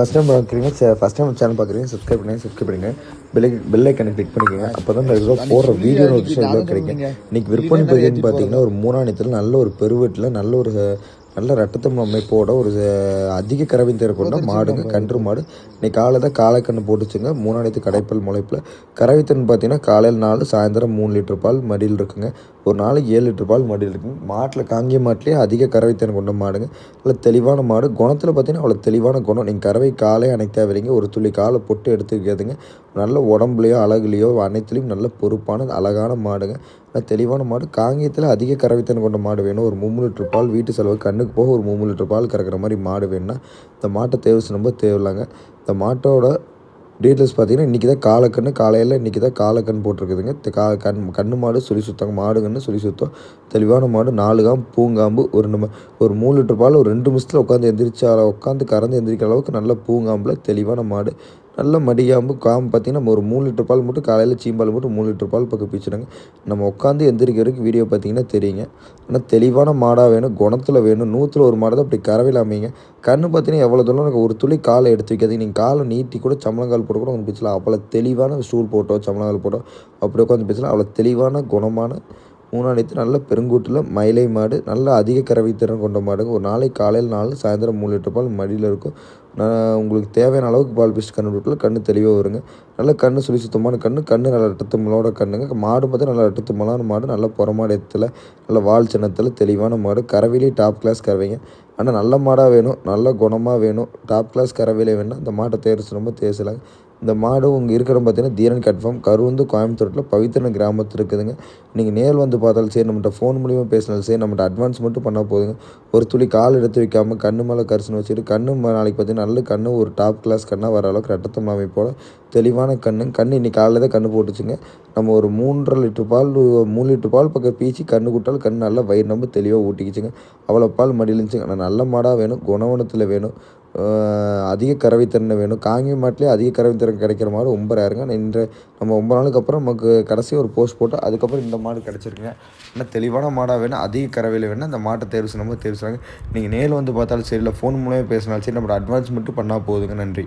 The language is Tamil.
ஃபஸ்ட் டைம் பார்க்குறீங்க ஃபஸ்ட் டைம் சேனல் பார்க்குறீங்க சப்ஸ்கிரைப் பண்ணுங்க சப்ஸ்கிரைப் பண்ணுங்க. பெல் பெல் ஐக்கனை கிளிக் பண்ணிக்கோங்க. அப்போ தான் இந்த போடுற வீடியோ நோட்டிஃபிகேஷன் கிடைக்கும். இன்னைக்கு விற்பனை பதிவுன்னு பார்த்தீங்கன்னா ஒரு மூணாணியத்தில் நல்ல ஒரு பெருவெட்டில் நல்ல ஒரு நல்ல ரட்டத்தம் அமைப்போட ஒரு அதிக கறவை தேர் கொண்ட மாடுங்க கன்று மாடு. இன்னைக்கு காலையில் தான் காளைக்கன்று போட்டுச்சுங்க. மூணாணியத்து கடைப்பல் முளைப்பில். கறவைத்தன் பார்த்தீங்கன்னா காலையில் நாலு சாயந்தரம் மூணு லிட்டர் பால் மடியில் இருக்குங்க. ஒரு நாளைக்கு ஏழு லிட்டர் பால் மடியில் இருக்குங்க. மாட்டில் காங்கிய மாட்டிலே அதிக கறவைத்தன் கொண்ட மாடுங்க. நல்ல தெளிவான மாடு. குணத்தில் பார்த்தீங்கன்னா அவ்வளோ தெளிவான குணம். நீங்கள் கறவை காலே அணைக்க தேவையில்லைங்க. ஒரு துளி காலை பொட்டு எடுத்துக்கிறதுங்க நல்ல உடம்புலையோ அழகுலையோ அனைத்துலேயும் நல்ல பொறுப்பான அழகான மாடுங்க. ஆனால் தெளிவான மாடு. காங்கியத்தில் அதிக கறவைத்தன் கொண்ட மாடு வேணும். ஒரு மூணு லிட்டர் பால் வீட்டு செலவு கண்ணுக்கு போக ஒரு மூணு லிட்டர் பால் கறக்கிற மாதிரி மாடு வேணும்னா இந்த மாட்டை தேவை ரொம்ப தேவையில்லைங்க. இந்த மாட்டோட டீட்டெயில்ஸ் பார்த்தீங்கன்னா இன்றைக்கி தான் காலக்கண்ணு காலையில் இன்றைக்கி தான் காலக்கண் போட்டிருக்குதுங்க. இந்த கா கண் கண்ணு மாடு சொல்லி சுத்தாங்க மாடுங்கன்னு சொல்லி சுத்தம். தெளிவான மாடு நாலு காம்பு பூங்காம்பு ஒரு நம்ம ஒரு மூணு லிட்டர் பால் ஒரு ரெண்டு நிமிஷத்தில் உட்காந்து எந்திரிச்சா உட்காந்து கறந்து எந்திரிக்கிற அளவுக்கு நல்ல பூங்காம்பில் தெளிவான மாடு. நல்ல மடிகாம்பு காம்பு பார்த்திங்கன்னா நம்ம ஒரு மூணு லிட்டர் பால் மட்டும் காலையில் சீம்பால் மட்டும் மூணு லிட்டர் பால் பக்கம் பீச்சுடுங்க நம்ம உட்காந்து எந்திரிக்க வரைக்கும் வீடியோ பார்த்தீங்கன்னா தெரியுங்க. ஆனால் தெளிவான மாடாக வேணும் குணத்தில் வேணும் நூற்றில் ஒரு மாடை தான் அப்படி கறவையில் அமைங்க கண்ணு பார்த்தீங்கன்னா எவ்வளோ தூரம் எனக்கு ஒரு துளி காலை எடுத்து வைக்காதீங்க. நீங்கள் காலை நீட்டி கூட சம்பளங்கால் போட்டு கூட உங்களுக்கு பிச்சலாம் அவ்வளோ தெளிவான ஸ்டூல் போட்டோ சம்பளங்கால் போட்டோ அப்படி உட்காந்து பிச்சலாம் அவ்வளோ தெளிவான குணமான மூணாணித்து நல்ல பெருங்கூட்டில் மயிலை மாடு நல்ல அதிக கறவை திறன் கொண்ட மாடுங்க. ஒரு நாளைக்கு காலையில் நாலு சாயந்தரம் மூணு லிட்டர் பால் மடியில் இருக்கும். நான் உங்களுக்கு தேவையான அளவுக்கு பால் பிடிச்சி கண்ணு விட்டுல கண்ணு தெளிவாக வருங்க. நல்ல கண்ணு சுழி சுத்தமான கண்ணு கண்ணு நல்ல ரட்டத்துமலோட கண்ணுங்க. மாடு பார்த்தா நல்ல ரட்டத்துமலான மாடு நல்ல புறமாடு இடத்துல நல்ல வால் சின்னத்தில் தெளிவான மாடு. கறவையிலே டாப் கிளாஸ் கறவைங்க. ஆனால் நல்ல மாடாக வேணும் நல்ல குணமாக வேணும். டாப் கிளாஸ் கறவையிலே வேணும் அந்த மாட்டை தேர்ச்சி ரொம்ப தேசலாங்க இந்த மாடு உங்கள் இருக்கிற பார்த்தீங்கன்னா தீரன் கட்ஃபார்ம் கருவந்து கோயம்புத்தூரில் பவித்திரன் கிராமத்தில் இருக்குதுங்க. நீங்கள் நேர் வந்து பார்த்தாலும் சரி நம்மகிட்ட ஃபோன் மூலியமாக பேசினாலும் சரி நம்மகிட்ட அட்வான்ஸ் மட்டும் பண்ணால் போதுங்க. ஒரு துளி கால் எடுத்து வைக்காமல் கண்ணு மேலே கரிசனை வச்சுட்டு கண்ணு நாளைக்கு பார்த்தீங்கன்னா நல்ல கண்ணு ஒரு டாப் கிளாஸ் கண்ணாக வர அளவுக்கு ரட்டத்தம் அமைப்போட தெளிவான கண்ணு. கண் இன்னைக்கு காலையில் தான் கண்ணு போட்டுச்சுங்க. நம்ம ஒரு மூன்றரை லிட்டர் பால் மூணு லிட்டர் பால் பக்கம் பீச்சி கண்ணு கூட்டாலும் கண் நல்லா வயிறு நம்ப தெளிவாக ஊட்டிக்கிச்சுங்க. அவ்வளோ பால் மடியிலிருந்துச்சுங்க ஆனால் நல்ல மாடாக வேணும் குணவனத்தில் வேணும். அதிக கறவைத்திறனை வேணும். காங்கி மாட்டிலே அதிக கறவைத்திறன் கிடைக்கிற மாதிரி ரொம்ப ரேருங்க நான் இன்ற நம்ம ஒம்பது நாளுக்கு அப்புறம் நமக்கு கடைசி ஒரு போஸ்ட் போட்டு அதுக்கப்புறம் இந்த மாடு கிடச்சிருக்குங்க. ஆனால் தெளிவான மாடாக வேணும். அதிக கறவையில் வேணும் அந்த மாட்டை தேர்வு செய்யும்போது தேர்வு செய்வாங்க நீங்கள் நேரில் வந்து பார்த்தாலும் சரி இல்லை ஃபோன் மூலமாக பேசினாலும் சரி நம்மளோட அட்வான்ஸ் மட்டும் பண்ணால் போதுங்க. நன்றி.